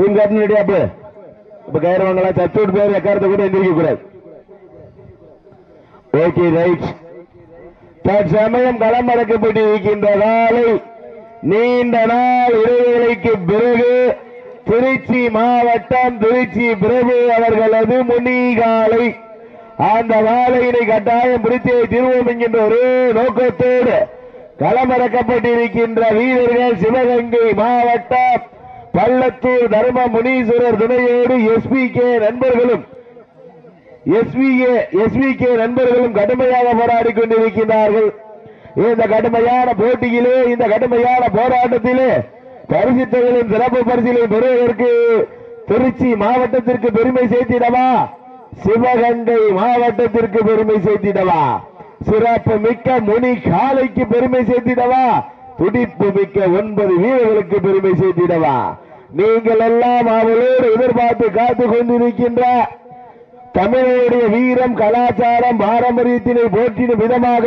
Team captain ரெடியா அப்ப இப்ப கயிறவங்களா வாங்கலாம் சத்தோடு பேர் எக்காரத்தை கூட எந்திரிக்க கூடாது ஓகே ரைட் தற்சமயம் களம் அடக்கப்பட்டு இருக்கின்ற நாளை நீண்ட நாள் இடைவேளைக்கு பிறகு திருச்சி மாவட்டம் திருச்சி பிரபு அவர்களது முனிகாலை அந்த வாழையினை கட்டாயம் பிடித்து திருவோம் என்கின்ற ஒரே நோக்கத்தோடு களமிறக்கப்பட்டிருக்கின்ற வீரர்கள் சிவகங்கை மாவட்டம் பள்ளத்தூர் தர்ம முனீஸ்வரர் துணையோடு எஸ்பி கே நண்பர்களும் எஸ்விஏ கே நண்பர்களும் கடுமையாக போராடி கொண்டிருக்கிறார்கள் இந்த கடுமையான போட்டியிலே இந்த கடுமையான போராட்டத்திலே பரிசுத்தைகளும் சிறப்பு பரிசிலை பெறுவதற்கு திருச்சி மாவட்டத்திற்கு பெருமை சேர்த்திடவா? சிவகங்கை மாவட்டத்திற்கு பெருமை சேர்த்திடவா? சிறப்பு மிக்க முனி காலைக்கு பெருமை சேர்த்திடவா? துடிப்பு மிக்க ஒன்பது வீரர்களுக்கு பெருமை சேர்த்திடவா? நீங்கள் எல்லாம் அவளோடு எதிர்பார்த்து காத்து கொண்டிருக்கின்ற தமிழருடைய வீரம் கலாச்சாரம் பாரம்பரியத்தினை போற்றிடும் விதமாக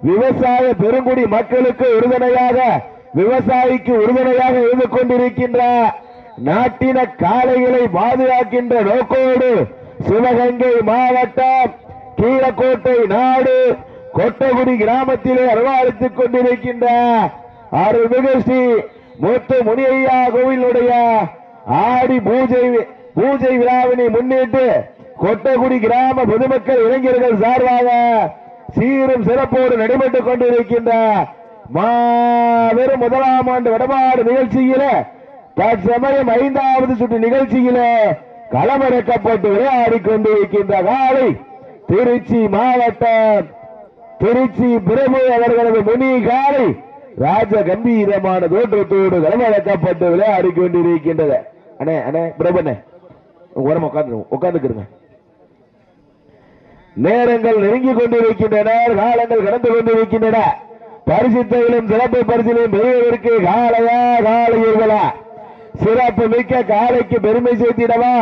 விவசாய பெருங்குடி மக்களுக்கு உறுதுணையாக விவசாயிக்கு உறுதுணையாக இருந்து கொண்டிருக்கின்ற நாட்டின காளைகளை பாதுகாக்கின்ற நோக்கோடு சிவகங்கை மாவட்டம் கீழக்கோட்டை நாடு கொட்டகுடி கிராமத்திலே அருவாளித்துக் கொண்டிருக்கின்ற அருள்மிகு ஸ்ரீ மூத்த முனியையா கோவிலுடைய ஆடி பூஜை பூஜை விழாவினை முன்னிட்டு கொட்டகுடி கிராம பொதுமக்கள் இளைஞர்கள் சார்பாக சீரும் சிறப்போடு நடைபெற்றுக் கொண்டிருக்கின்ற மாபெரும் முதலாம் ஆண்டு வடமாடு நிகழ்ச்சியில தற்சமயம் ஐந்தாவது சுற்று நிகழ்ச்சியில களமிறக்கப்பட்டு விளையாடி கொண்டிருக்கின்ற காலை திருச்சி மாவட்டம் திருச்சி பிரபு அவர்களது முனி காலை ராஜ கம்பீரமான தோற்றத்தோடு களமிறக்கப்பட்டு விளையாடி கொண்டிருக்கின்றது. அண்ணே அண்ணே பிரபுண்ணே உரம் உட்காந்து உட்காந்துக்கிருங்க நேரங்கள் நெருங்கிக் கொண்டிருக்கின்றன காலங்கள் கடந்து கொண்டிருக்கின்றன. பரிசுத்தையிலும் சிறப்பு பரிசிலையும் பெறுவதற்கு காலையா காலையர்களா? சிறப்பு மிக்க காலைக்கு பெருமை சேர்த்திடவா?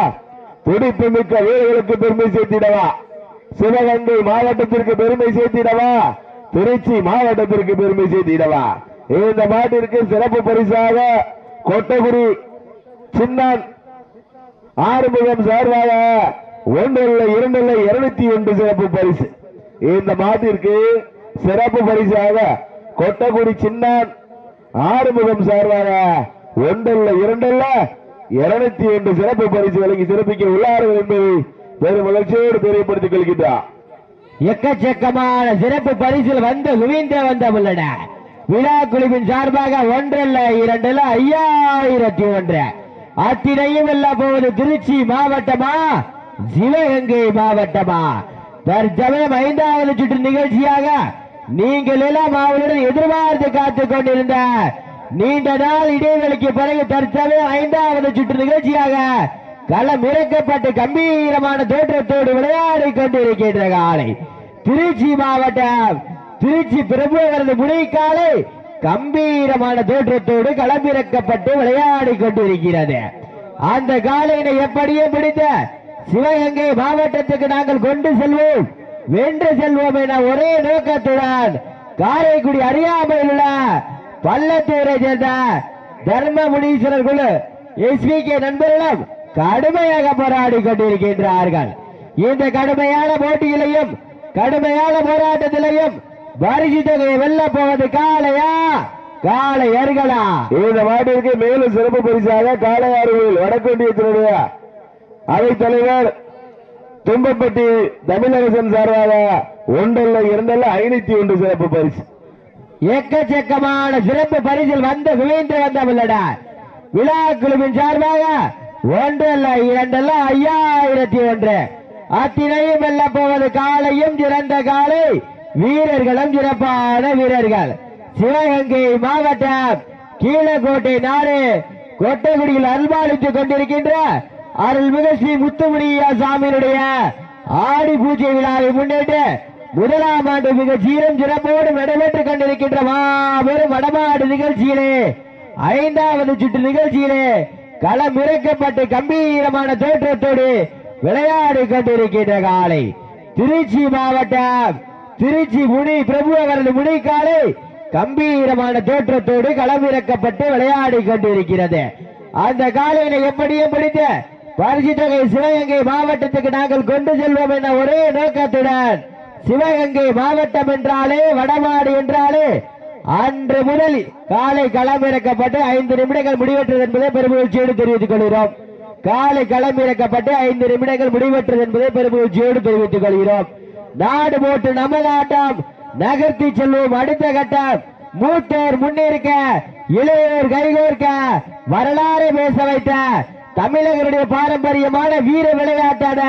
துடிப்பு மிக்க வீரர்களுக்கு பெருமை சேர்த்திடவா? சிவகங்கை மாவட்டத்திற்கு பெருமை சேர்த்திடவா? திருச்சி மாவட்டத்திற்கு பெருமை சேர்த்திடவா? இந்த மாட்டிற்கு சிறப்பு பரிசாக கொட்டகுடி சின்னான் ஆறுமுகம் சார்பாக ஒன்றில் இரண்டில் இருநூத்தி ஒன்று சிறப்பு பரிசு. இந்த மாட்டிற்கு சிறப்பு பரிசாக கொட்டகுடி சின்னான் ஆறுமுகம் சார்பாக ஒன்றில் இரண்டில் இருநூத்தி ஒன்று சிறப்பு பரிசு வழங்கி சிறப்பிக்க உள்ளார்கள் என்பதை பெரும் மகிழ்ச்சியோடு தெரியப்படுத்திக் கொள்கின்றார் எக்கச்சக்கமான சிறப்பு பரிசில் வந்து குவிந்தே வந்த உள்ளன விழா குழுவின் சார்பாக ஒன்றல்ல இரண்டுல ஐயாயிரத்தி ஒன்று. அத்தினையும் வெல்ல போவது திருச்சி மாவட்டமா? சிவகங்கை மாவட்டமா? தற்சமயம் ஐந்தாவது சுற்று நிகழ்ச்சியாக நீங்கள் எல்லாம் அவளுடன் எதிர்பார்த்து காத்துக் கொண்டிருந்த நீண்ட நாள் இடைவெளிக்கு பிறகு தற்சமயம் ஐந்தாவது சுற்று நிகழ்ச்சியாக களம் இறக்கப்பட்டு கம்பீரமான தோற்றத்தோடு விளையாடி கொண்டிருக்கின்ற காலை. திருச்சி மாவட்டம் திருச்சி பிரபுவரது முனைக்காலை கம்பீரமான தோற்றத்தோடு களமிறக்கப்பட்டு விளையாடி கொண்டிருக்கிறது. அந்த காலையினை எப்படியே பிடித்த சிவகங்கை மாவட்டத்துக்கு நாங்கள் கொண்டு செல்வோம். வென்று செல்வோம் என ஒரே நோக்கத்துடன் காரைக்குடி அறியாமல் உள்ள பள்ளத்தூரை சேர்ந்த தர்மமுனீஸ்வரர் குழு எஸ்வி கே நண்பர்களும் கடுமையாக போராடி கொண்டிருக்கின்றார்கள். இந்த கடுமையான போட்டியிலையும் கடுமையான போராட்டத்திலையும் பரிசு தொகையை வெல்ல போவது காளையா? காளையர்களா? இந்த மாட்டிற்கு மேலும் சிறப்பு பரிசாக காளையாறுகளில் வடக்கொண்டியத்தினுடைய அவைத் தலைவர் தும்பப்பட்டி தமிழரசன் சார்பாக ஒன்றல்ல இரண்டல்ல ஐநூத்தி ஒன்று சிறப்பு பரிசு. எக்கச்சக்கமான சிறப்பு பரிசில் வந்து குவிந்து வந்த உள்ளன விழா குழுவின் சார்பாக ஒன்றல்ல இரண்டல்ல ஐயாயிரத்தி ஒன்று. அத்தினையும் வெல்ல போவது காலையும் சிறந்த காலை வீரர்களும் சிறப்பான வீரர்கள். சிவகங்கை மாவட்டம் கீழக்கோட்டை நாடு கொட்டைக்குடியில் அன்பாளித்துக் கொண்டிருக்கின்ற அருள்மிகு ஸ்ரீ முத்துமுனியா சாமியினுடைய ஆடி பூஜை விழாவை முன்னிட்டு முதலாம் ஆண்டு மிக சீரம் சிறப்போடு நடைபெற்றுக் கொண்டிருக்கின்ற மாபெரும் வடமாடு நிகழ்ச்சியிலே ஐந்தாவது சுற்று நிகழ்ச்சியிலே களம் இறக்கப்பட்டு கம்பீரமான தோற்றத்தோடு விளையாடி கொண்டிருக்கின்ற காலை. திருச்சி மாவட்டம் திருச்சி முனி பிரபு அவரது முனி காலை கம்பீரமான தோற்றத்தோடு களமிறக்கப்பட்டு விளையாடி கொண்டிருக்கிறது. அந்த காலையில எப்படியே பிடித்த பரிசு தொகை சிவகங்கை மாவட்டத்துக்கு நாங்கள் கொண்டு செல்வோம் என ஒரே நோக்கத்துடன் சிவகங்கை மாவட்டம் என்றாலே வடமாடு என்றாலே அன்று முதல் காலை களமிறக்கப்பட்டு ஐந்து நிமிடங்கள் முடிவெற்றது என்பதை பெருமகிழ்ச்சியோடு தெரிவித்துக் கொள்கிறோம். காலை களமிறக்கப்பட்டு ஐந்து நிமிடங்கள் முடிவெற்றது என்பதை பெருமகிழ்ச்சியோடு தெரிவித்துக் கொள்கிறோம். நாடு போட்டு நமது ஆட்டம் நகர்த்தி செல்வோம். அடுத்த கட்டம் மூத்தோர் முன்னிருக்க இளையோர் கைகோர்க்க வரலாறு பேச வைத்த தமிழர்களுடைய பாரம்பரியமான வீர விளையாட்டான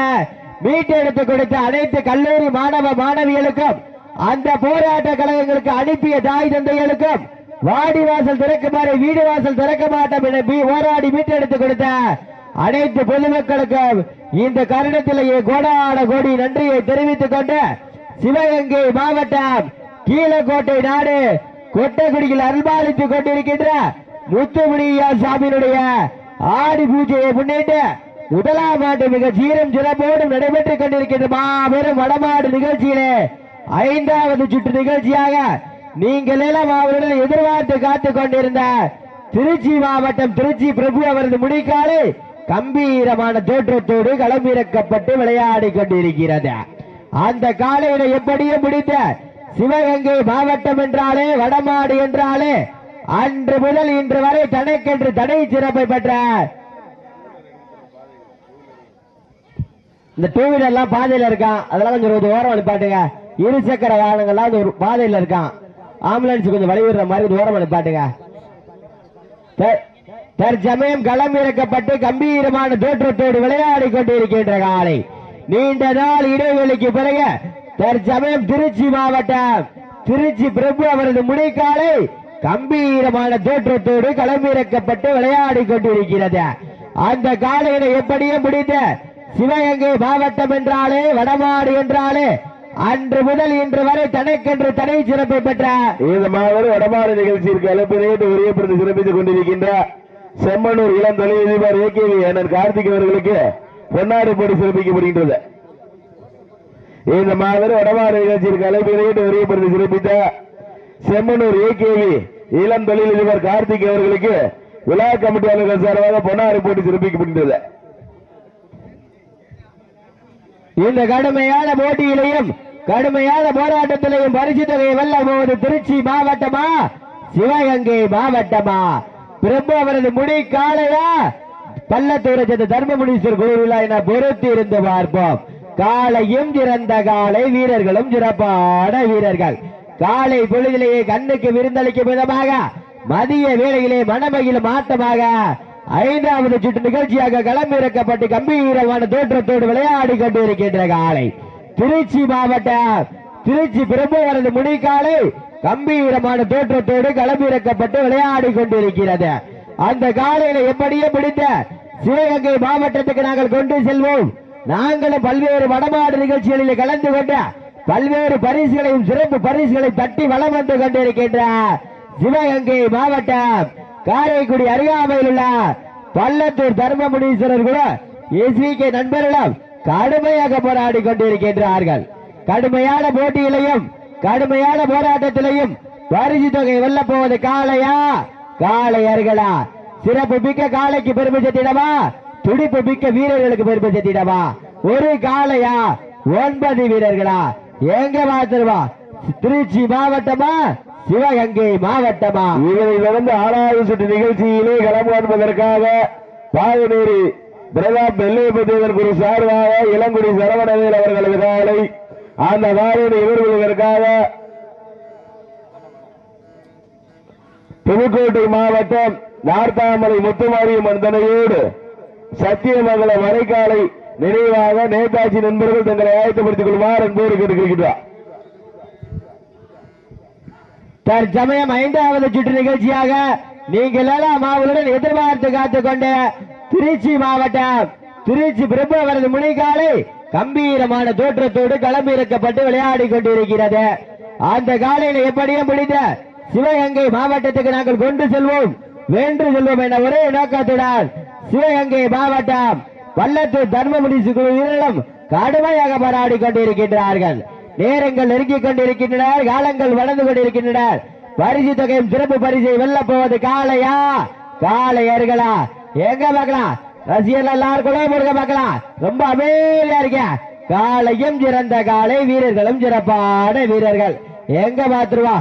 மீட்டெடுத்து கொடுத்த அனைத்து கல்லூரி மாணவ மாணவிகளுக்கும் அந்த போராட்ட கழகங்களுக்கு அனுப்பிய தாய் தந்தைகளுக்கும் வாடி வாசல் திறக்குமாறு வீடு வாசல் திறக்க மாட்டோம் என போராடி மீட்டெடுத்து கொடுத்த அனைத்து பொதுமக்களுக்கும் இந்த கருணத்திலேயே கோடான கோடி நன்றியை தெரிவித்துக் கொண்டு சிவகங்கை மாவட்டம் கீழக்கோட்டை நாடு கொட்டக்குடியில் அருள்பாலித்துக் கொண்டிருக்கின்ற முத்துமுனியா சாமியினுடைய ஆடி பூஜையை முன்னிட்டு முதலாம் ஆண்டு மிக சீரம் சிறப்போடு நடைபெற்றுக் கொண்டிருக்கின்ற மாபெரும் வடமாடு நிகழ்ச்சியிலே ஐந்தாவது சுற்று நிகழ்ச்சியாக நீங்கள் எல்லாம் அவருடன் எதிர்பார்த்து காத்துக் கொண்டிருந்த திருச்சி மாவட்டம் திருச்சி பிரபு அவரது முடிக்காடு கம்பீரமான தோற்றத்தோடு களமிறக்கப்பட்டு விளையாடி கொண்டிருக்கிறது. அந்த காலையில எப்படியே முடித்த சிவகங்கை மாவட்டம் என்றாலே வடமாடு என்றாலே அன்று முதல் இன்று வரை தனக்கென்று தடை சிறப்பை பெற்ற இந்த டூ வீலர் எல்லாம் பாதையில இருக்கான் அதெல்லாம் கொஞ்சம் ஓரம் பாட்டுங்க இரு சக்கர வாகனங்கள்லாம் ஒரு பாதையில இருக்கான். ஆம்புலன்ஸ் கொஞ்சம் வழி விடுற மாதிரி ஒரு ஓரம் நிப்பாட்டுங்க. தற்சமயம் களம் இறக்கப்பட்டு கம்பீரமான தோற்றத்தோடு விளையாடி கொண்டிருக்கின்ற காலை. நீண்ட நாள் இடைவெளிக்கு பிறகு தற்சமயம் திருச்சி மாவட்டம் திருச்சி பிரபு அவரது முடிக்காலை கம்பீரமான தோற்றத்தோடு களமிறக்கப்பட்டு விளையாடி கொண்டிருக்கிறது. அந்த காலையில எப்படியும் முடிந்த சிவகங்கை மாவட்டம் என்றாலே வடமாடு என்றாலே அன்று முதல் இன்று வரை தனக்கென்று தடை சிறப்பை பெற்ற இந்த மாபெரும் வடமாறு நிகழ்ச்சியிற்கு அழைப்பினையிட்டு உரியப்படுத்தி சிறப்பித்துக் கொண்டிருக்கின்ற செம்மனூர் இளம் தொழிலதிபர் ஏகேவி அண்ணன் கார்த்திக் அவர்களுக்கு பொன்னாடு போட்டு சிறப்பிக்கப்படுகின்றது. இந்த மாபெரும் வடமாறு நிகழ்ச்சியிற்கு அழைப்பினையிட்டு உரியப்படுத்தி சிறப்பித்த செம்மனூர் ஏகேவி இளம் தொழிலதிபர் கார்த்திக் அவர்களுக்கு விழா கமிட்டியாளர்கள் சார்பாக பொன்னாடு போட்டி சிறப்பிக்கப்படுகின்றது. இந்த கடுமையான போட்டியிலையும் கடுமையான போராட்டத்திலையும் பரிசு தொகையை வெல்ல போவது திருச்சி மாவட்டமா சிவகங்கை மாவட்டமா? பிரபு அவரது முடி காலையா? பள்ளத்தூரை சேர்ந்த தர்மபுரீஸ்வர் குழுவிழா என பொறுத்து இருந்து பார்ப்போம். காலையும் சிறந்த காலை வீரர்களும் சிறப்பான வீரர்கள். காலை பொழுதிலேயே கண்ணுக்கு விருந்தளிக்கும் விதமாக மதிய வேளையிலே மனமகிழும் ஆட்டமாக ஐந்தாவது சுற்று நிகழ்ச்சியாக களமிறக்கப்பட்டு கம்பீரமான தோற்றத்தோடு விளையாடி கொண்டிருக்கின்ற காலை. திருச்சி மாவட்டம் திருச்சி பிரபுவரது முனிக்காலை கம்பீரமான தோற்றத்தோடு களமிறக்கப்பட்டு விளையாடி கொண்டிருக்கிறது. அந்த காலையில எப்படியே பிடித்த சிவகங்கை மாவட்டத்துக்கு நாங்கள் கொண்டு செல்வோம். நாங்களும் பல்வேறு வடமாடு நிகழ்ச்சிகளில் கலந்து கொண்ட பல்வேறு பரிசுகளையும் சிறப்பு பரிசுகளை தட்டி வளம் வந்து கொண்டிருக்கின்ற சிவகங்கை மாவட்டம். காரைக்குடி அருகாமையில் உள்ள பள்ளத்தூர் தர்மமுனீஸ்வரர் கூட எஸ்விகே நண்பர்களும் கடுமையாக போராடி கொண்டிருக்கின்றார்கள். கடுமையான போட்டியிலையும் கடுமையான போராட்டத்திலையும் பரிசு தொகை வெல்ல போவது காளையா? காளையர்களா? சிறப்பு மிக்க காளைக்கு பெருமை சேர்த்திடவா? துடிப்பு மிக்க வீரர்களுக்கு பெருமை சேர்த்திடவா? ஒரு காளையா? ஒன்பது வீரர்களா? எங்க பார்த்துருவா திருச்சி மாவட்டமா? சிவகங்கை மாவட்டமா? இதனை தொடர்ந்து ஆறாவது சுற்று நிகழ்ச்சியிலே களம் காண்பதற்காக பாகனேரி பிரதாப் நெல்லையப்பதேவன் குரு சார்பாக இளங்குடி சரவணவேல் அவர்களது காலை அந்த காலையை எதிர்கொள்வதற்காக புதுக்கோட்டை மாவட்டம் நார்த்தாமலை முத்துமாரியம்மன் தனையோடு சத்தியமங்கலம் வரைக்காலை நினைவாக நேதாஜி நண்பர்கள் தங்களை ஆயத்தப்படுத்திக் கொள்வார் என்போடு கேட்டுக்கொள்கிறார் தற்சமயம் ஐந்தாவது சுற்று நிகழ்ச்சியாக நீங்கள் எல்லாம் அவர்களுடன் எதிர்பார்த்து காத்துக் கொண்ட திருச்சி மாவட்டம் திருச்சி பிரபு அவரது முனைகாலை கம்பீரமான தோற்றத்தோடு களமிறக்கப்பட்டு விளையாடி கொண்டிருக்கிறது. அந்த காலையில் எப்படியும் முடிந்த சிவகங்கை மாவட்டத்துக்கு நாங்கள் கொண்டு செல்வோம். வென்று செல்வோம் என ஒரே நோக்கத்துடன் சிவகங்கை மாவட்டம் பள்ளத்தூர் தர்மபுரி குழு வீரர்களும் கடுமையாக போராடி கொண்டிருக்கின்றார்கள். நேரங்கள் நெருங்கிக் கொண்டிருக்கின்றன காலங்கள் வளர்ந்து கொண்டிருக்கின்றன. பரிசு தொகையும் சிறப்பு பரிசை வெல்ல போவது காளையா? காளையர்களா? எங்க பார்க்கலாம்? ரசிகர்கள் எல்லாரும் கூட முருக பார்க்கலாம். ரொம்ப அமைதியா இருக்க காளையும் சிறந்த காலை வீரர்களும் சிறப்பான வீரர்கள். எங்க பாத்துருவா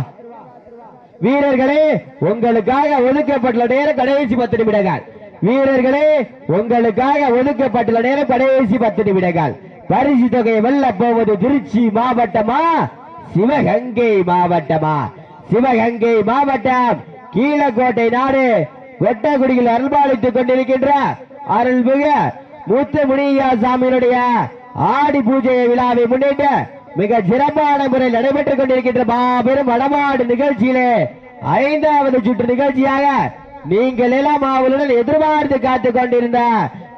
வீரர்களே உங்களுக்காக ஒதுக்கப்பட்டுள்ள நேரம் கடைசி பத்து நிமிடங்கள். வீரர்களே உங்களுக்காக ஒதுக்கப்பட்டுள்ள நேரம் கடைசி பத்து நிமிடங்கள். பரிசு தொகையை வெல்ல போவது திருச்சி மாவட்டமா? சிவகங்கை மாவட்டமா? சிவகங்கை மாவட்டம் கீழக்கோட்டை நாடு. வெட்டக்குடியில் அருள்பாலித்துக் கொண்டிருக்கின்ற அருள்மிகு மூத்த முனியா சாமியினுடைய ஆடி பூஜை விழாவை முன்னிட்டு மிக சிறப்பான முறையில் நடைபெற்றுக் கொண்டிருக்கின்ற மாபெரும் வடமாடு நிகழ்ச்சியிலே ஐந்தாவது சுற்று நிகழ்ச்சியாக நீங்கள் எல்லாம் அவளுடன் எதிர்பார்த்து காத்துக் கொண்டிருந்த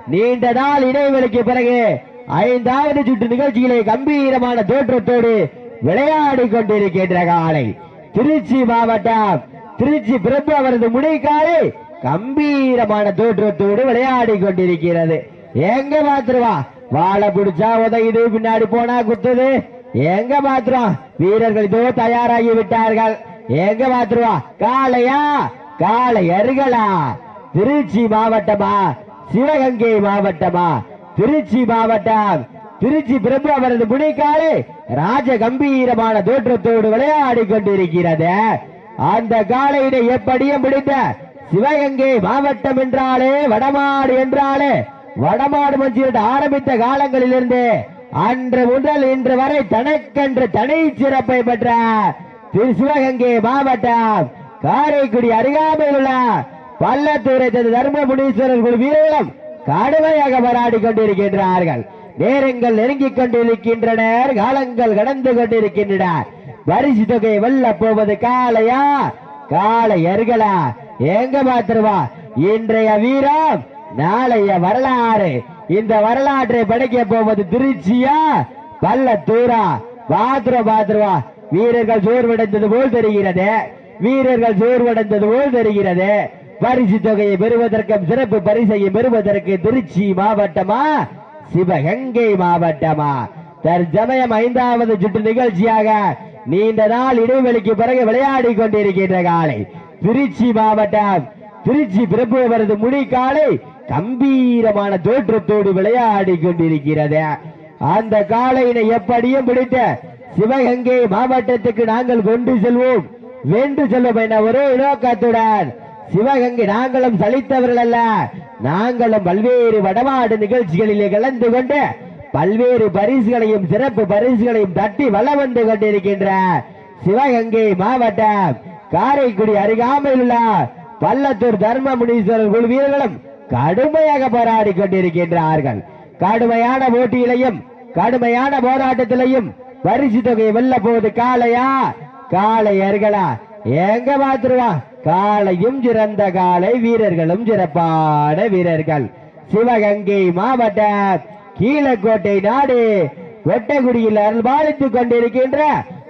நீண்ட நாள் இடைவெளிக்கு பிறகு ஐந்தாவது சுற்று நிகழ்ச்சியிலே கம்பீரமான தோற்றத்தோடு விளையாடி கொண்டிருக்கின்ற காலை. திருச்சி மாவட்டம் திருச்சி பிரபு அவரது முனைக்காலை கம்பீரமான தோற்றத்தோடு விளையாடி கொண்டிருக்கிறது. எங்க பாத்துருவா? வாழை பிடிச்சா உதயுது பின்னாடி போனா குத்துது. எங்க பாத்துருவா? வீரர்கள் இதோ தயாராகி விட்டார்கள். எங்க பாத்துருவா? காளையா? காளை அருகலா? திருச்சி மாவட்டமா? சிவகங்கை மாவட்டமா? திருச்சி மாவட்டம். திருச்சி பிரபு அவரது முனைக்காலே ராஜ கம்பீரமான தோற்றத்தோடு விளையாடி கொண்டிருக்கிறது. அந்த காலையினை எப்படியும் பிடித்த சிவகங்கை மாவட்டம் என்றாலே வடமாடு என்றாலே வடமாடு மஞ்சிட்டு ஆரம்பித்த காலங்களிலிருந்து அன்று முதல் இன்று வரை தனக்கென்று தனி சிறப்பை பெற்ற திரு சிவகங்கை மாவட்டம். காரைக்குடி அருகாமையில் உள்ள பள்ளத்தூரை தர்மபுடீஸ்வரர் குழு வீரர்களும் கடுமையாக போராடி கொண்டிருக்கின்றார்கள். நேரங்கள் நெருங்கிக் கொண்டிருக்கின்றனர் காலங்கள் கடந்து கொண்டிருக்கின்றன. பரிசு தொகை வெல்ல போவது காளையா? காளை அருகலா? எங்க பாத்துருவா இன்றைய வீரம் நாளைய வரலாறு. இந்த வரலாற்றை படைக்க போவது திருச்சியா? பல்லத்தூரா பாத்துருவா பாத்துருவா வீரர்கள் சோர்வடைந்தது போல் தெரிகிறது. வீரர்கள் சோர்வடைந்தது போல் தெரிகிறது. பரிசு தொகையை பெறுவதற்கும் சிறப்பு பரிசையை பெறுவதற்கு திருச்சி மாவட்டமா சிவகங்கை மாவட்டமா. தற்சமயம் ஐந்தாவது சுற்று நிகழ்ச்சியாக நீண்ட நாள் இடைவெளிக்கு பிறகு விளையாடி கொண்டிருக்கின்ற காலை. திருச்சி மாவட்டம் திருச்சி பிரபு அவரது முடி காலை கம்பீரமான தோற்றத்தோடு விளையாடி கொண்டிருக்கிறது. அந்த காலையினை எப்படியும் பிடித்த சிவகங்கை மாவட்டத்துக்கு நாங்கள் கொண்டு செல்வோம். வென்று செல்வோம் என ஒரே நோக்கத்துடன் சிவகங்கை நாங்களும் சலித்தவர்கள் அல்ல. நாங்களும் பல்வேறு வடமாடு நிகழ்ச்சிகளிலே கலந்து கொண்டு பல்வேறு பரிசுகளையும் சிறப்பு பரிசுகளையும் தட்டி வள வந்து கொண்டிருக்கின்ற சிவகங்கை மாவட்டம் காரைக்குடி அருகாமையில் உள்ள பள்ளத்தூர் தர்மமுனீஸ்வரர் குழு வீரர்களும் கடுமையாக போராடி கொண்டிருக்கின்றார்கள். கடுமையான போட்டியிலையும் கடுமையான போராட்டத்திலையும் பரிசு தொகையை வெல்ல போவது காளையா? காளையர்களா? எங்க பாத்துருவா காளையும் சிறந்த காலை வீரர்களும் சிறப்பான வீரர்கள். சிவகங்கை மாவட்டம் கீழக்கோட்டை நாடு வெட்டகுடியில் அருள்பாலித்துக் கொண்டிருக்கின்ற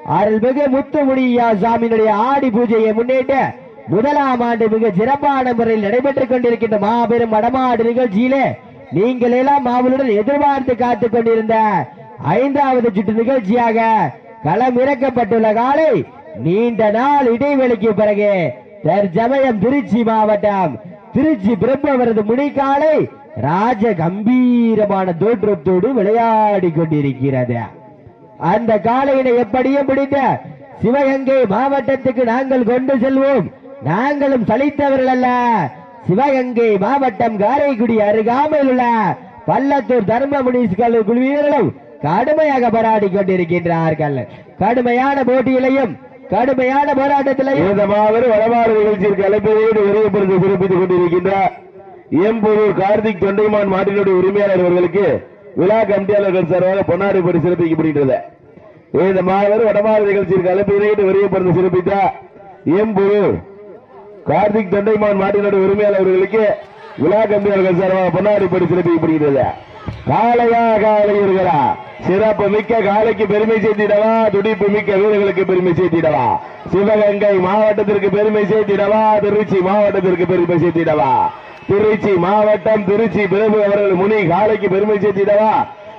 அருள்மிகு முத்துமுடியா சாமியினுடைய ஆடி பூஜையை முன்னிட்டு முதலாம் ஆண்டு மிக சிறப்பான முறையில் நடைபெற்றுக் கொண்டிருக்கின்ற மாபெரும் வடமாடு நிகழ்ச்சியிலே நீங்கள் எல்லாம் மாவளுடன் எதிர்பார்த்து காத்துக் கொண்டிருந்த ஐந்தாவது சுற்று நிகழ்ச்சியாக களம் இறக்கப்பட்டுள்ள காலை நீண்ட நாள் இடைவெளிக்கு பிறகு தற்சமயம் திருச்சி மாவட்டம் திருச்சி பிரம்மவரது அவரது முனிக்காலை ராஜ கம்பீரமான தோற்றத்தோடு விளையாடி கொண்டிருக்கிறது. அந்த காளையினை எப்படியும் பிடித்த சிவகங்கை மாவட்டத்துக்கு நாங்கள் கொண்டு செல்வோம். நாங்களும் சலித்தவர்கள் அல்ல. சிவகங்கை மாவட்டம் காரைக்குடி அருகாமையில் உள்ள பள்ளத்தூர் தர்மமுனீஸ்கள் குழுவினர்களும் கடுமையாக போராடி கொண்டிருக்கின்றார்கள். கடுமையான போட்டியிலையும் கடுமையான போராட்டத்தில் இந்த மாபெரும் வடமாறு நிகழ்ச்சியிற்கு அழைப்பதோடு விரைவுபடுத்தி சிறப்பித்துக் கொண்டிருக்கின்றார் எம்பூரூர் கார்த்திக் தொண்டைமான் மாட்டினுடைய உரிமையாளர் அவர்களுக்கு விழா கமிட்டியாளர்கள் சார்பாக பொன்னாடி படி சிறப்பிக்கப்படுகின்றது. இந்த மாபெரும் வடமாறு நிகழ்ச்சியிற்கு அழைப்பதோடு விரைவுபடுத்தி சிறப்பித்தார் எம்பூரூர் கார்த்திக் தொண்டைமான் மாட்டினுடைய உரிமையாளர்களுக்கு விழா கமிட்டியாளர்கள் சார்பாக பொன்னாடி படி சிறப்பிக்கப்படுகிறது காளையா காளையர்களா சிறப்பு மிக்க காலைக்கு பெருமை சேர்த்திடவா? துடிப்பு மிக்க வீரர்களுக்கு பெருமை சேர்த்திடவா? சிவகங்கை மாவட்டத்திற்கு பெருமை சேர்த்திடவா? திருச்சி மாவட்டத்திற்கு பெருமை சேர்த்திடவா? திருச்சி மாவட்டம் திருச்சி பிரபு அவர்கள் முனி காலைக்கு பெருமை சேர்த்திடவா?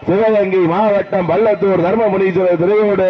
சிவகங்கை மாவட்டம் பள்ளத்தூர் தர்மமுனீஸ்வரர் துறையோடு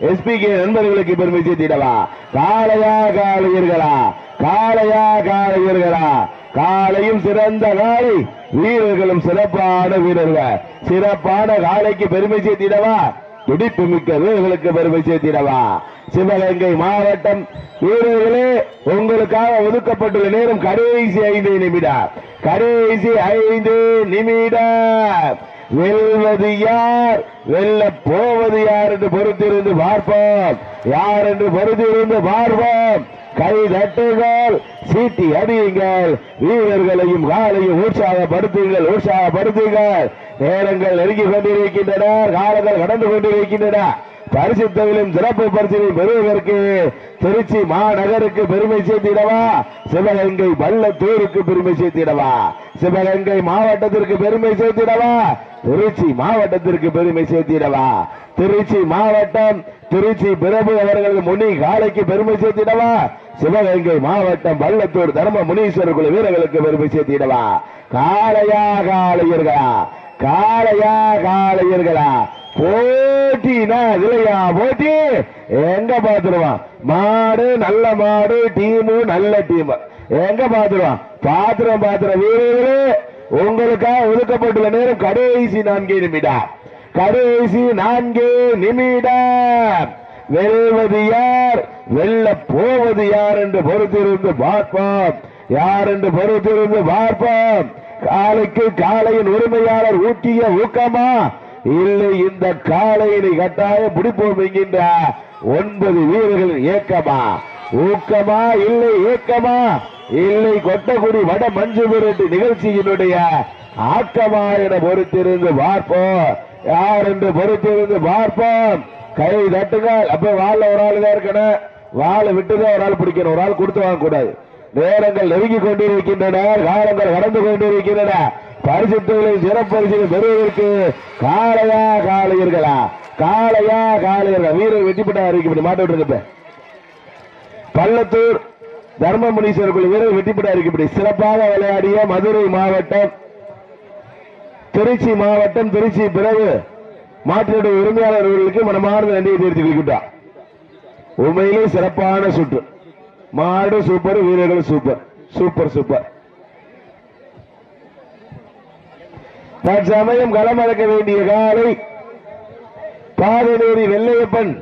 எஸ்பிகே நண்பர்களுக்கு பெருமை சேர்த்திடவா? காளையா காலையர்களா காளையா காலையர்களா காலையும் சிறந்த காலை வீரர்களும் சிறப்பான வீரர்கள். சிறப்பான காலைக்கு பெருமை சேர்த்திடவா? துடிப்பு மிக்க வீரர்களுக்கு பெருமை சேர்த்திடவா? சிவகங்கை மாவட்டம் வீரர்களே உங்களுக்காக ஒதுக்கப்பட்டுள்ள நேரம் கடைசி ஐந்து நிமிடம். கடைசி ஐந்து நிமிடம். வெல்வது யார்? வெல்ல போவது யார் என்று பொறுத்திருந்து பார்ப்போம். யார் என்று பொறுத்திருந்து பார்ப்போம். கை தட்டுங்கள் சீட்டி அடியுங்கள் வீரர்களையும் காலையும் உற்சாகப்படுத்துங்கள் உற்சாகப்படுத்துங்கள். நேரங்கள் நெருங்கி கொண்டிருக்கின்றன காலங்கள் கடந்து கொண்டிருக்கின்றன. பரிசுத்தவிலும் சிறப்பு பரிசினை பெறுவதற்கு திருச்சி மாநகருக்கு பெருமை சேர்த்திடவா? சிவகங்கை வல்லத்தூருக்கு பெருமை சேர்த்திடவா? சிவகங்கை மாவட்டத்திற்கு பெருமை சேர்த்திடவா? திருச்சி மாவட்டத்திற்கு பெருமை சேர்த்திடவா? திருச்சி மாவட்டம் திருச்சி பிரபு அவர்கள் முனி காலைக்கு பெருமை சேர்த்திடவா? சிவகங்கை மாவட்டம் பள்ளத்தூர் தர்ம முனீஸ்வரர் குழு வீரர்களுக்கு பெருமை சேர்த்திடவா காளையா காளையர்களா? காளையா காளையர்களா? போட்டினா இதுலையா போட்டி? எங்க பாத்துருவான் மாடு நல்ல மாடு டீமு நல்ல டீம். எங்க பாத்துருவான் பாத்திரம் பாத்திரம் வீரர்களே உங்களுக்காக ஒதுக்கப்பட்டுள்ள நேரம் கடைசி நான்கே நிமிடம். கடைசி நான்கு நிமிடம். வெல்வது யார்? வெல்ல போவது யார் என்று பொறுத்திருந்து பார்ப்போம். யார் என்று பொறுத்திருந்து பார்ப்போம். காலைக்கு காலையின் உரிமையாளர் ஊட்டிய ஊக்கமா? இல்லை இந்த காலையினை கட்டாயம் பிடிப்போம் என்கின்ற ஒன்பது வீரர்களின் ஏக்கமா? ஊக்கமா? இல்லை ஏக்கமா? இல்லை கொட்டகுடி வட மஞ்சு விரட்டு நிகழ்ச்சியினுடைய ஆக்கமா என பொறுத்திருந்து பார்ப்போம். யார் என்று பொறுத்திருந்து பார்ப்போம். கை தட்டுங்கள் அப்ப வாழ ஒரு ஆள் தான் இருக்கணும். வாழை விட்டுதான் ஒரு ஆள் பிடிக்கணும். ஒரு ஆள் கொடுத்து வாங்க கூடாது நேரங்கள் நெருங்கி கொண்டிருக்கின்றன. காலங்கள் கடந்து கொண்டிருக்கின்றன. பரிசுத்துகளை சிறப்பரிசினை பெறுவதற்கு காலையா காளையர்களா? காலையா காலையர்கள் வீரர் வெற்றி பெற்ற மாட்டு மாட்ட பள்ளத்தூர் தர்மமுனீஸ்வரர் குழு வீரர் வெற்றி பெற்ற சிறப்பாக விளையாடிய மதுரை மாவட்டம் திருச்சி மாவட்டம் திருச்சி பிறகு மாற்றினுடைய உரிமையாளர்களுக்கு மனமார்ந்த நன்றியை தெரிவித்துக் கொள்கின்றார். உண்மையிலே சிறப்பான சுற்று. மாடு சூப்பர் வீரர்கள் சூப்பர் சூப்பர் சூப்பர் தற்சமயம் களமடக்க வேண்டிய காலை பாதநேரி வெள்ளையப்பன்